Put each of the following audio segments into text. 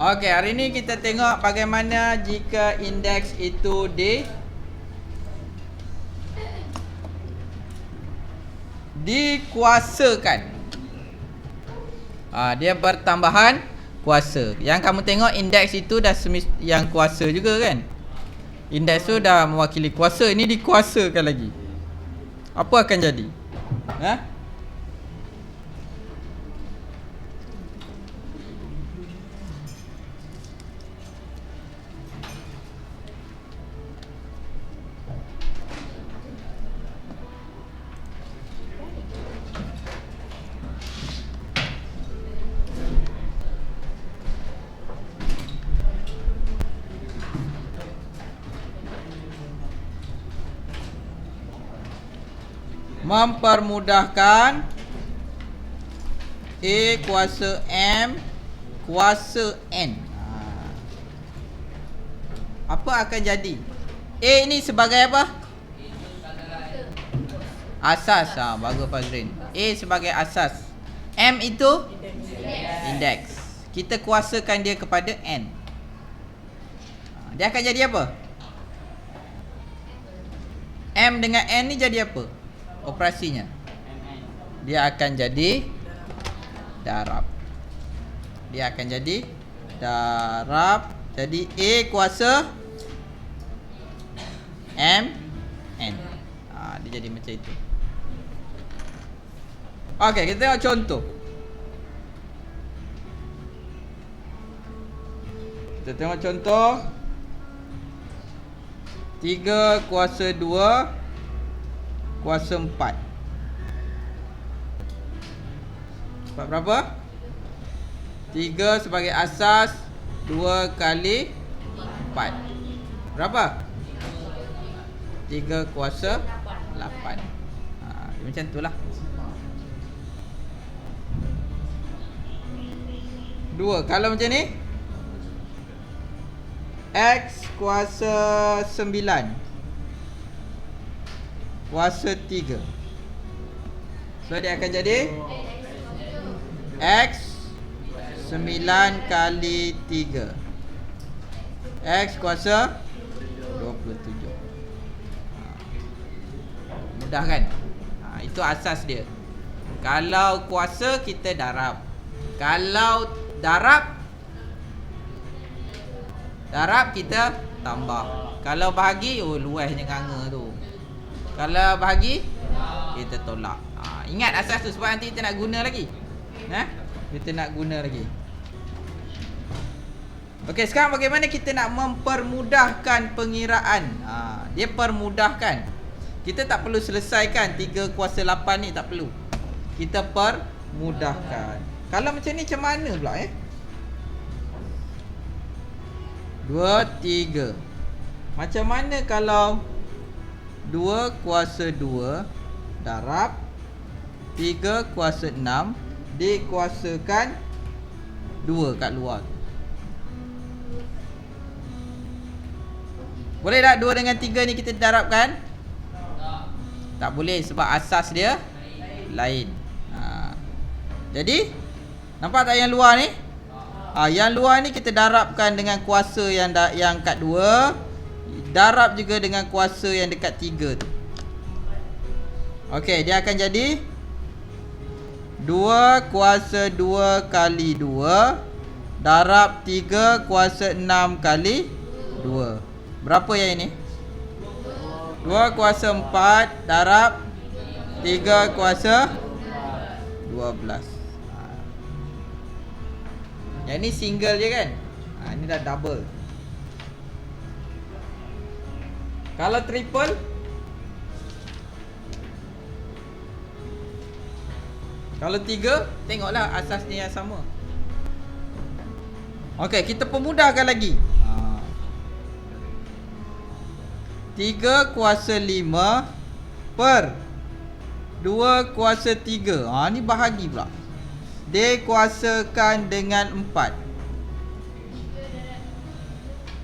Okey, hari ni kita tengok bagaimana jika indeks itu di dikuasakan. Ah, dia bertambahan kuasa. Yang kamu tengok indeks itu dah semis yang kuasa juga kan? Indeks tu dah mewakili kuasa, ini dikuasakan lagi. Apa akan jadi? Ha? Mempermudahkan A kuasa M kuasa N. Ha. Apa akan jadi? A ni sebagai apa? Asas. Ha, bagus Fazrin. A sebagai asas. M itu indeks. Kita kuasakan dia kepada N. Ha, dia akan jadi apa? M dengan N ni jadi apa? Operasinya? Dia akan jadi darab. Dia akan jadi darab. Jadi A kuasa M N. Ha, dia jadi macam itu. Okey, kita tengok contoh. Kita tengok contoh. 3 kuasa 2 kuasa 4 Sebab berapa? 3 sebagai asas 2 kali 4 Berapa? 3 kuasa 8 ha, Macam tu lah. 2 Kalau macam ni? X kuasa 9 kuasa 3 So dia akan jadi? X 9 kali 3 X kuasa 27 ha. Mudah kan? Ha, Itu asas dia. Kalau kuasa kita darab. Kalau darab Darab kita tambah. Kalau bahagi Oh luasnya kanga tu kalau bahagi Kita tolak. Ha, Ingat asas tu sebab nanti kita nak guna lagi. Ha? Kita nak guna lagi. Okey sekarang bagaimana kita nak mempermudahkan pengiraan? Ha, Dia permudahkan. Kita tak perlu selesaikan 3 kuasa 8 ni tak perlu. Kita permudahkan. Kalau macam ni macam mana pula eh? 2, 3 Macam mana kalau 2 kuasa 2 darab 3 kuasa 6 dikuasakan 2 kat luar Boleh tak 2 dengan 3 ni kita darabkan? Tak. Tak boleh sebab asas dia lain. Ha. Jadi nampak tak yang luar ni? Ha, yang luar ni kita darabkan dengan kuasa yang da, yang kat 2 darab juga dengan kuasa yang dekat 3 tu. Okey, dia akan jadi 2 kuasa 2 kali 2 darab 3 kuasa 6 kali 2. Berapa yang ini? 2 kuasa 4 darab 3 kuasa 12. Yang ni single je kan? Ha, ini dah double. Kalau triple? Kalau tiga? Tengoklah asasnya yang sama. Okey kita pemudahkan lagi. Tiga kuasa lima Per Dua kuasa tiga. Ha, Ni bahagi pula. Dikuasakan dengan empat.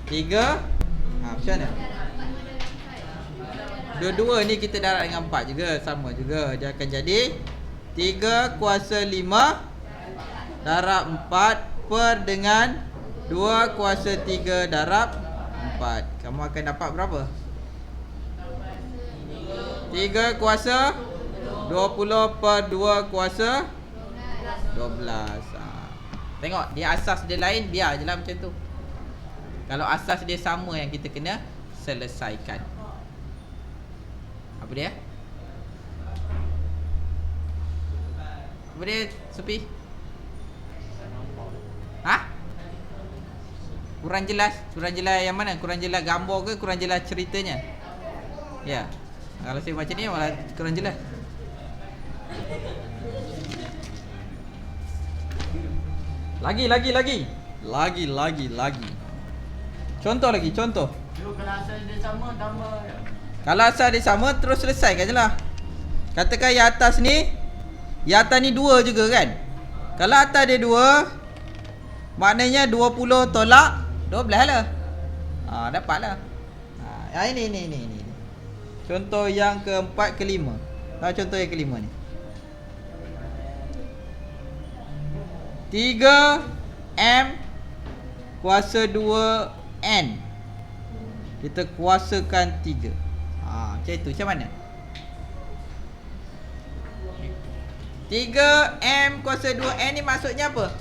Tiga. Ha, Macam mana? Dua-dua ni kita darab dengan 4 juga Sama juga. Dia akan jadi 3 kuasa 5 Darab 4 Per dengan 2 kuasa 3 darab 4 Kamu akan dapat berapa? 3 kuasa 20 per 2 kuasa 12 ha. Tengok dia asas dia lain Biar je lah macam tu. Kalau asas dia sama yang kita kena Selesaikan Apa dia? Apa dia Supi? Ha? Kurang jelas Kurang jelas yang mana? Kurang jelas gambar ke Kurang jelas ceritanya? Ya Kalau saya baca ni malah kurang jelas Lagi lagi lagi Lagi lagi lagi Contoh lagi contoh Kalau asal dia sama tambah Kalau asal dia sama terus selesaikan je lah. Katakan yang atas ni Yang atas ni dua juga kan? Kalau atas dia dua Maknanya 20 tolak 12 lah. Ha, Dapat lah. Ha, ini, ini, ini, ini Contoh yang keempat kelima. Tahu contoh yang kelima ni? 3M Kuasa 2N Kita kuasakan 3 ha, Macam itu. Macam mana? 3M kuasa 2N ni maksudnya apa?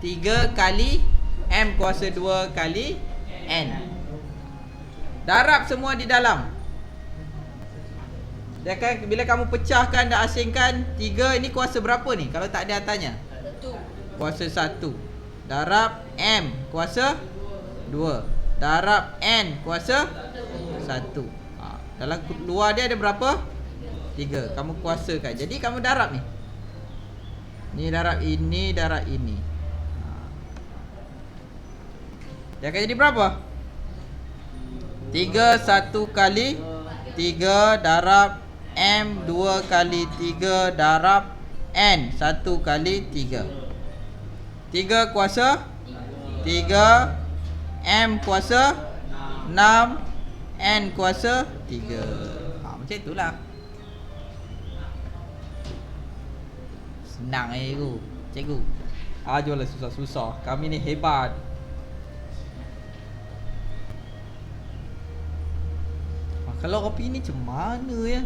3 kali M kuasa 2 kali N. Darab semua di dalam. Dia akan bila kamu pecahkan dan asingkan 3 ini kuasa berapa ni? Kalau tak ada atasnya? Kuasa 1 Darab M kuasa 2 Darab N kuasa 1 ha. Dalam luar dia ada berapa? 3 Kamu kuasakan Jadi kamu darab ni. Ni darab ini Darab ini. Ha. Dia akan jadi berapa? 3 1 kali 3 darab M 2 kali 3 darab N 1 kali 3 3 kuasa? 3 M kuasa? 6 N kuasa 3 ha, Macam itulah. Senang eh cikgu. Cikgu. Ajolah susah-susah. Kami ni hebat. Ha, Kalau kopi ni macam mana ya?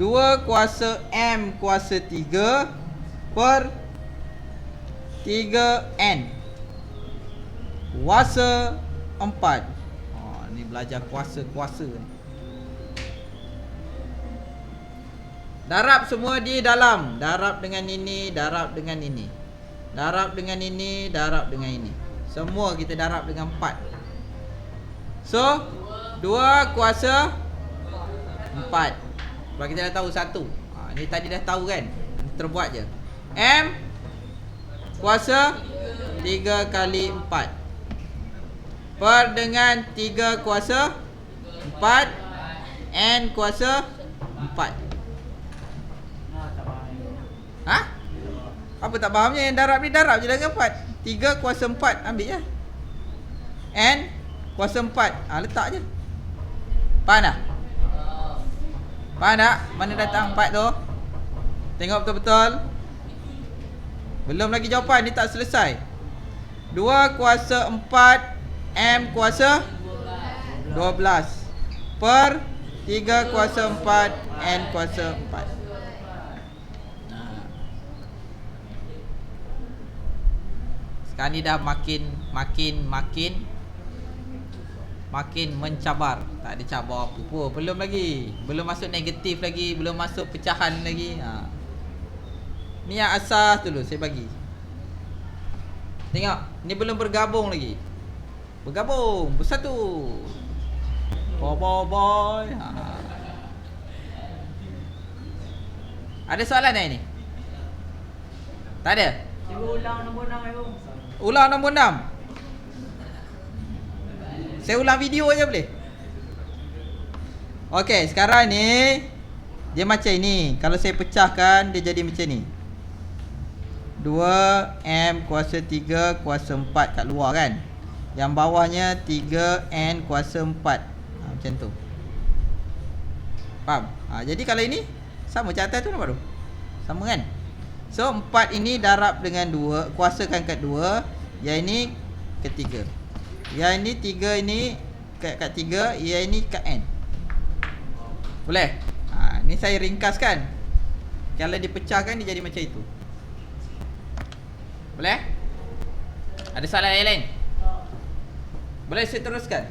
Dua kuasa M. Kuasa tiga. Per Tiga N. Kuasa Empat. Oh, Ni belajar kuasa-kuasa ni. Darab semua di dalam. Darab dengan ini Darab dengan ini. Darab dengan ini Darab dengan ini. Semua kita darab dengan empat. So Dua kuasa Empat. Sebab kita dah tahu satu. Ha, Ni tadi dah tahu kan? Terbuat je. M Kuasa 3 kali 4 Per dengan 3 kuasa 4 N kuasa 4 Ha? Apa tak fahamnya yang darab ni darab je dengan 4 3 kuasa 4 ambil je. N kuasa 4 ha, Letak je. Faham tak? Faham tak? Mana datang empat tu? Tengok betul-betul Belum lagi jawapan Ni tak selesai. Dua kuasa empat M kuasa Dua belas. Per Tiga kuasa empat N kuasa empat. Sekarang ni dah makin Makin Makin makin mencabar. Tak ada cabar apa pun belum lagi. Belum masuk negatif lagi. Belum masuk pecahan lagi. Ha. Ni yang asas dulu saya bagi tengok ni belum bergabung lagi bergabung bersatu boy boy boy ha. ada soalan tak ini tak ada Cuba ulang nombor 6 Ibu ulang nombor 6 saya ulang video aja boleh? Okey, sekarang ni dia macam ini. Kalau saya pecahkan dia jadi macam ni. 2M kuasa 3 kuasa 4 kat luar kan. Yang bawahnya 3N kuasa 4. Ha, macam tu. Faham? Ha, jadi kalau ini Sama macam atas tu nampak tu Sama kan So empat ini darab dengan dua Kuasakan kat dua Yang ini ketiga Yang ini tiga ini Kat, kat tiga Yang ini kat N Boleh? Ha, ni saya ringkaskan Kalau dipecahkan dia jadi macam itu Boleh? Ada soalan yang lain? Boleh saya teruskan?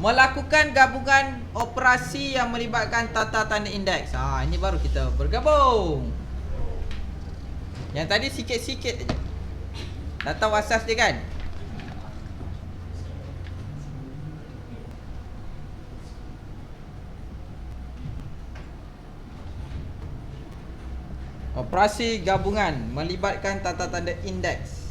Melakukan gabungan operasi yang melibatkan tata tanda indeks. Ha, ini baru kita bergabung. Yang tadi sikit-sikit aja. Dah tahu asas dia kan? Operasi gabungan melibatkan tata tanda indeks.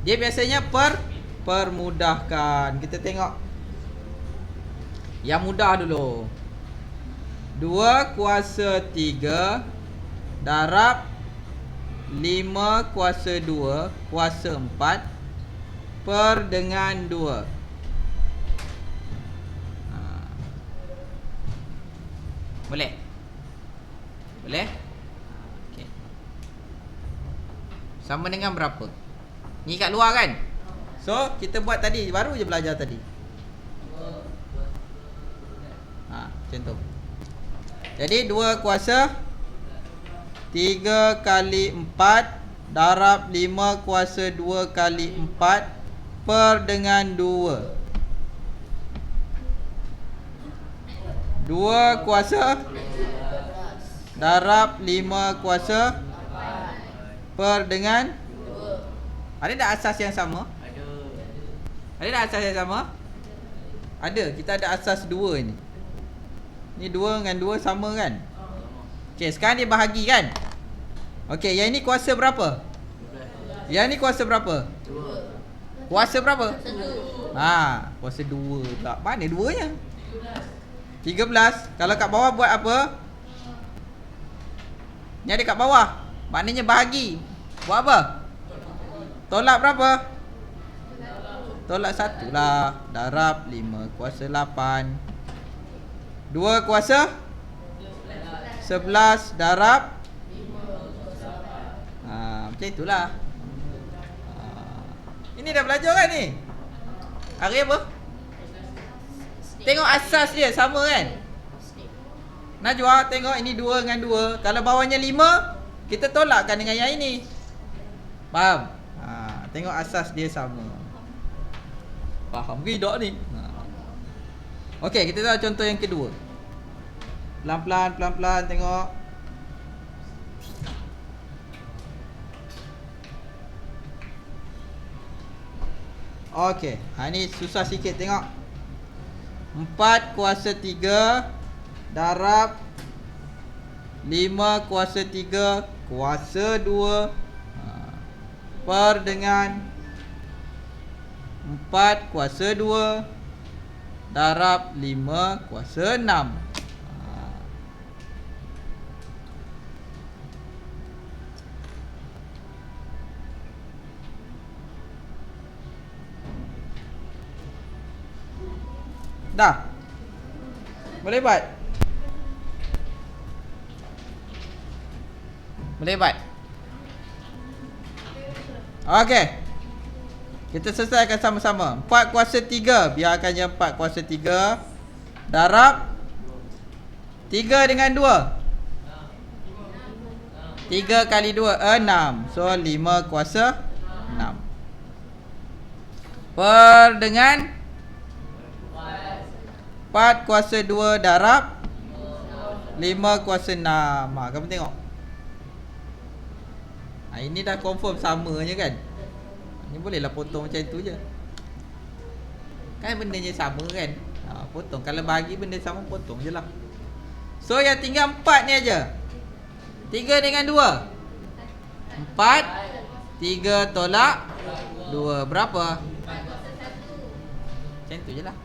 Dia biasanya per permudahkan. Kita tengok yang mudah dulu. 2 kuasa 3 darab 5 kuasa 2 kuasa 4 per dengan 2. Ha. Boleh? Boleh? Okey. Sama dengan berapa? Ni kat luar kan? So, kita buat tadi, baru je belajar tadi. Ha, macam tu. Jadi 2 kuasa 3 kali 4 darab 5 kuasa 2 kali 4 per dengan 2. 2 kuasa darab 5 kuasa per dengan ada tak asas yang sama? Ada. Ada tak asas yang sama? Ada, kita ada asas dua ni Ni dua dengan dua sama kan? Okey, sekarang dia bahagi kan? Okey, yang ini kuasa berapa? Yang ni kuasa berapa? Dua. Kuasa berapa? Ha, kuasa dua pula Mana duanya? 13 Kalau kat bawah buat apa? Ni ada kat bawah Maknanya bahagi Buat apa? Tolak berapa? Tolak satu lah Darab 5 kuasa 8 2 kuasa 11 darab ha, Macam itulah ha. Ini dah belajar kan ni? Hari apa? Tengok asas dia sama kan? Najwa tengok ini 2 dengan 2 Kalau bawahnya 5 Kita tolakkan dengan yang ini. Faham? Ha, tengok asas dia sama. Faham ke tak ni? Ha. Okey, kita tahu contoh yang kedua. Pelan-pelan, pelan-pelan tengok. Okey, ha ni susah sikit tengok. 4 kuasa 3 darab 5 kuasa 3 kuasa 2 ha, per dengan 4 kuasa 2 darab 5 kuasa 6 ha. Dah. Boleh buat Boleh buat? Okey. Kita selesaikan sama-sama. 4 kuasa 3 Biarkan je 4 kuasa 3 Darab. 3 dengan 2 3 kali 2 6 So 5 kuasa 6 Per dengan? 4 kuasa 2 darab. 5 kuasa 6 ha, Kamu tengok ha, Ini dah confirm sama je kan? Ini bolehlah potong macam tu je. Kan bendanya sama kan? Ha, Potong. Kalau bagi benda sama potong je lah. So yang tinggal 4 ni aja. 3 dengan 2 4 3 tolak. 2 Berapa? Macam tu je lah.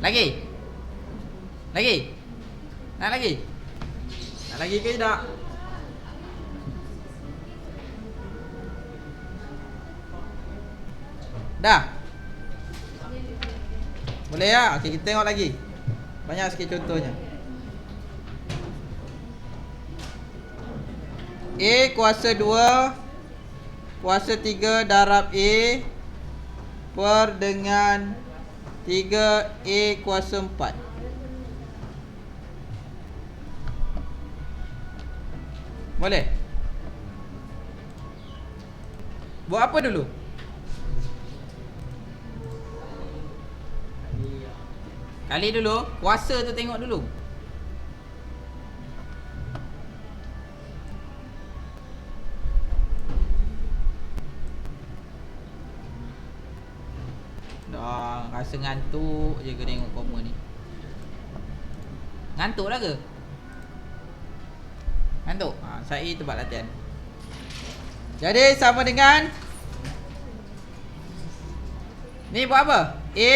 Lagi? Lagi? Nak lagi? Nak lagi ke tidak? Dah. Boleh ya? Okey, kita tengok lagi. Banyak sikit contohnya. A kuasa 2 kuasa 3 darab A per dengan 3A kuasa 4. Boleh? Buat apa dulu? Kali dulu, kuasa tu tengok dulu. Dah rasa ngantuk je ke tengok koma ni. Ngantuk dah ke? Ngantuk? Ha, saya tempat latihan. Jadi sama dengan Ni buat apa? A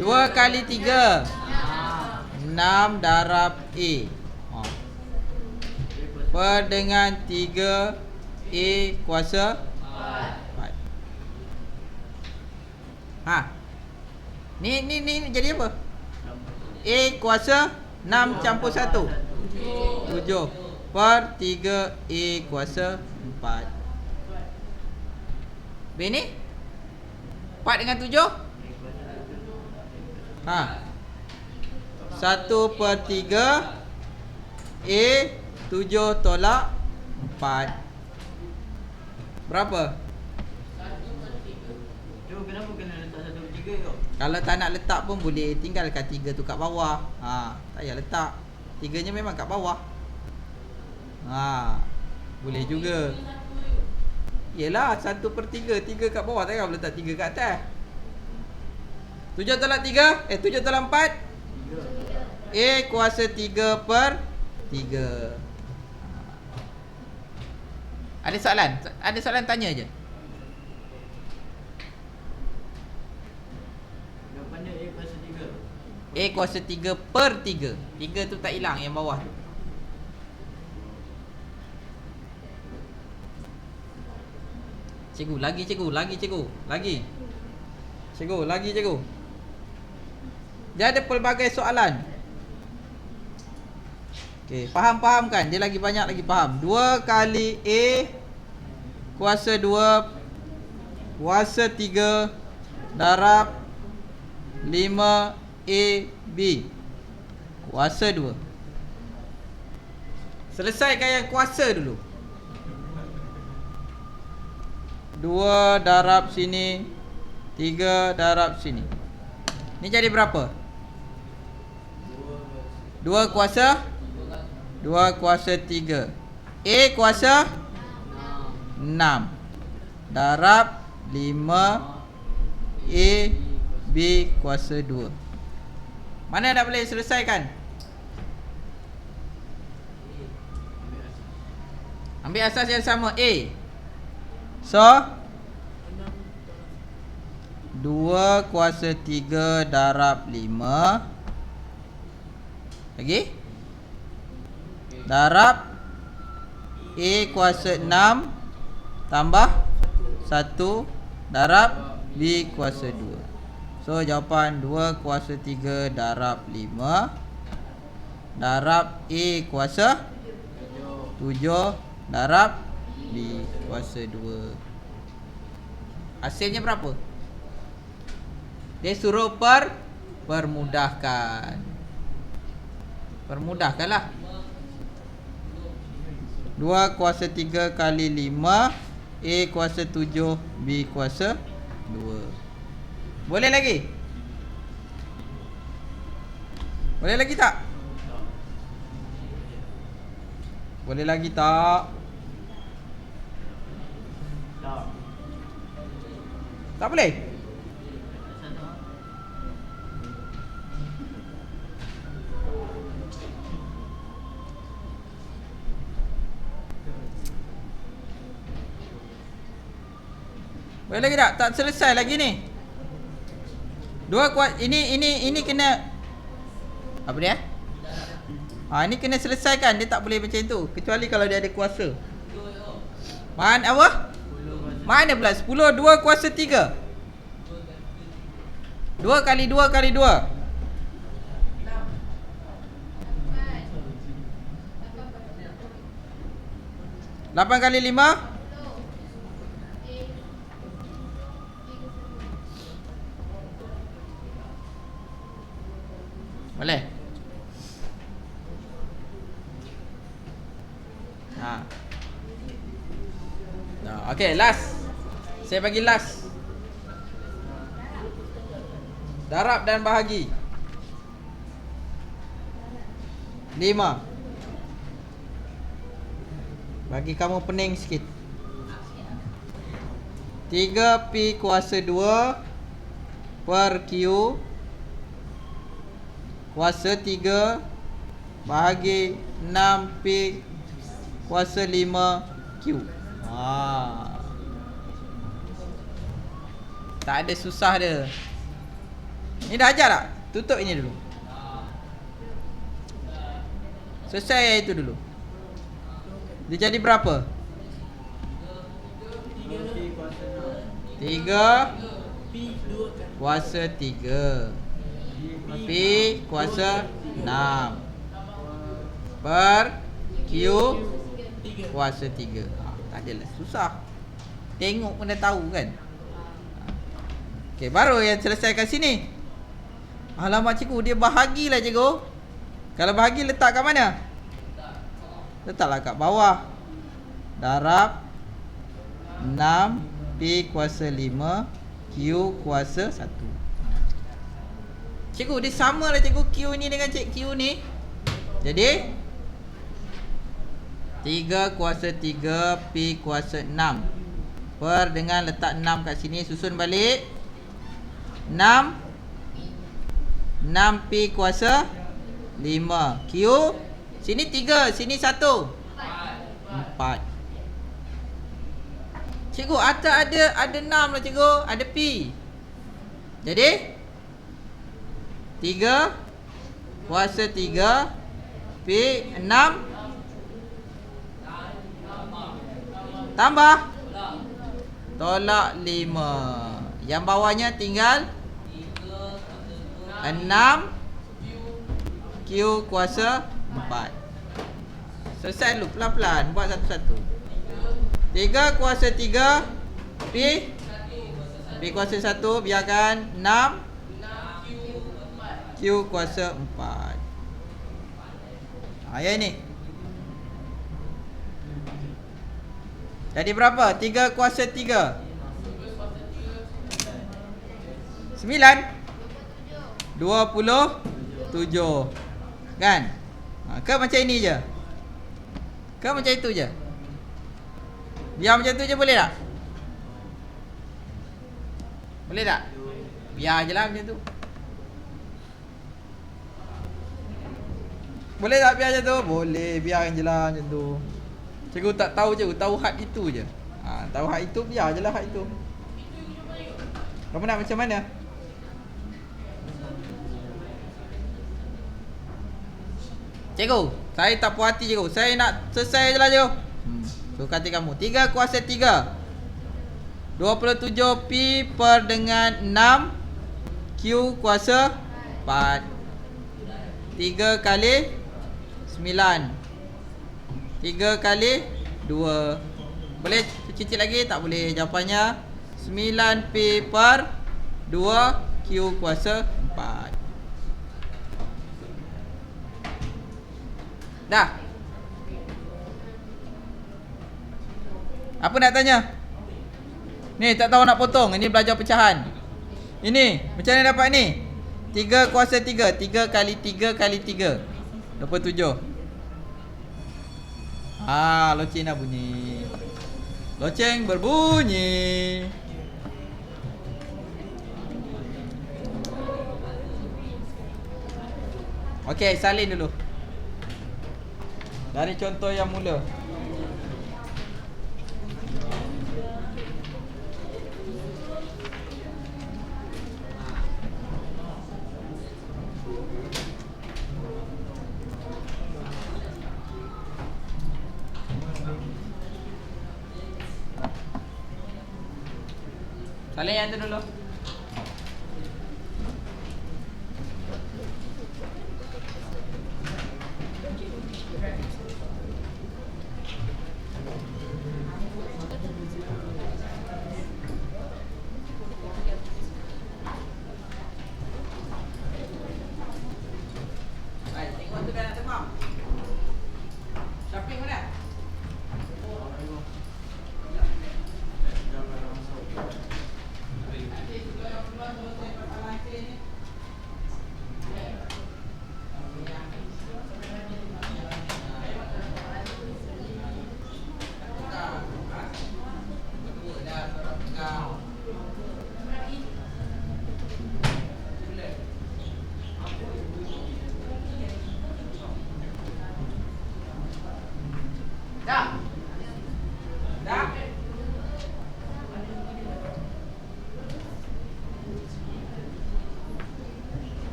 2 kali 3 6 darab A ha. Per dengan 3 A kuasa 4 Ha Ni ni ni jadi apa? A kuasa 6 campur 1 7 Per 3 A kuasa 4 B ni 4 dengan 7 Ha. 1 per 3 A 7 tolak 4 Berapa? Tu kenapa kena letak satu per tiga kau? Kalau tak nak letak pun boleh. Tinggalkan 3 tu kat bawah. Ha, Tak payah letak. 3 nya memang kat bawah. Ha, Boleh juga. Yelah 1 per 3 3 kat bawah Takkan letak 3 kat atas. 7 tolak 3 Eh 7 tolak 4 A kuasa 3 per 3 Ada soalan? Ada soalan tanya je Jawapannya A kuasa tiga. A kuasa 3 per 3 3 tu tak hilang yang bawah tu. Cikgu, lagi cikgu, lagi cikgu, lagi. Cikgu, lagi cikgu. Dia ada pelbagai soalan. Okey, faham-faham kan? Dia lagi banyak lagi faham. 2 kali A Kuasa 2 Kuasa 3 Darab 5 A B. Kuasa 2 Selesaikan yang kuasa dulu. 2 darab sini 3 darab sini. Ni jadi berapa? 2 kuasa? 2 kuasa 3 A kuasa? 6 Darab 5 A B kuasa 2 Mana dah boleh selesaikan? Ambil asas yang sama A. So? 2 kuasa 3 darab 5 Lagi? Darab. A kuasa 6 Tambah 1 Darab. B kuasa 2 So jawapan 2 kuasa 3 darab 5 Darab A kuasa 7 Darab B kuasa 2 Hasilnya berapa? Dia suruh per Permudahkan. Permudahkanlah. 2 kuasa 3 kali 5 A kuasa 7 B kuasa 2 Boleh lagi? Boleh lagi tak? Boleh lagi tak? Tak. Boleh? Boleh lagi tak? Tak selesai lagi ni. Dua kuat ini ini ini kena apa dia? Ha ini kena selesaikan. Dia tak boleh macam tu kecuali kalau dia ada kuasa. Man apa? 10 kuasa Mana pula 10 2 kuasa 3 2 kali 2 kali 2 8 kali 5 Boleh? Ha. Nah, okay, last. Saya bagi last. Darab dan bahagi. Lima. Bagi kamu pening sikit. 3P kuasa 2 per Q kuasa 3 bahagi 6P kuasa 5 Q. Ha. Tak ada susah dia. Ni dah ajar tak? Tutup ini dulu. Selesai yang itu dulu. Dia jadi berapa? Tiga kuasa tiga. P kuasa enam. Per Q kuasa tiga. Ha, tak adalah susah. Tengok pun dah tahu kan? Okey, baru yang selesaikan sini. Alamak cikgu, dia bahagilah cikgu. Kalau bahagi letak kat mana? Letaklah kat bawah. Darab 6 P kuasa 5 Q kuasa 1. Cikgu, dia sama lah cikgu Q ni dengan cik Q ni. Jadi 3 kuasa 3 P kuasa 6 Per dengan letak 6 kat sini Susun balik. 6 6P kuasa 5 Q. Sini 3 Sini 1 4 Cikgu atas ada Ada 6 lah cikgu. Ada P. Jadi? 3 Kuasa 3 P 6 Tambah. Tolak. 5 Yang bawahnya tinggal 6 Q kuasa 4 Selesai dulu pelan-pelan. Buat satu-satu. 3 kuasa 3 P. P kuasa 1 Biarkan 6 Q kuasa 4 Ayat ni Jadi berapa? 3 kuasa 3 9 27 Kan? Ha, ke macam ini je? Ke macam itu je? Biar macam tu je boleh tak? Boleh tak? Biar je lah macam tu Boleh tak biar macam tu? Boleh, biar je lah macam tu Cikgu tak tahu je, tahu had itu je. Ha, Tahu had itu, biar je lah had itu. Kamu nak macam mana? Cikgu, saya tak puas hati cikgu. Saya nak selesai je lah cikgu. Hmm. So kata kamu. 3 kuasa 3 27P per dengan 6 Q kuasa 4 3 kali 9 3 kali 2 Boleh cicit lagi? Tak boleh. Jawapannya 9P per 2 Q kuasa 4 Dah. Apa nak tanya? Ni tak tahu nak potong. Ini belajar pecahan. Ini Macam mana dapat ni? 3 kuasa 3 3 kali 3 kali 3 27 Ah, loceng dah bunyi. Loceng berbunyi. Okey, salin dulu. Dari contoh yang mula.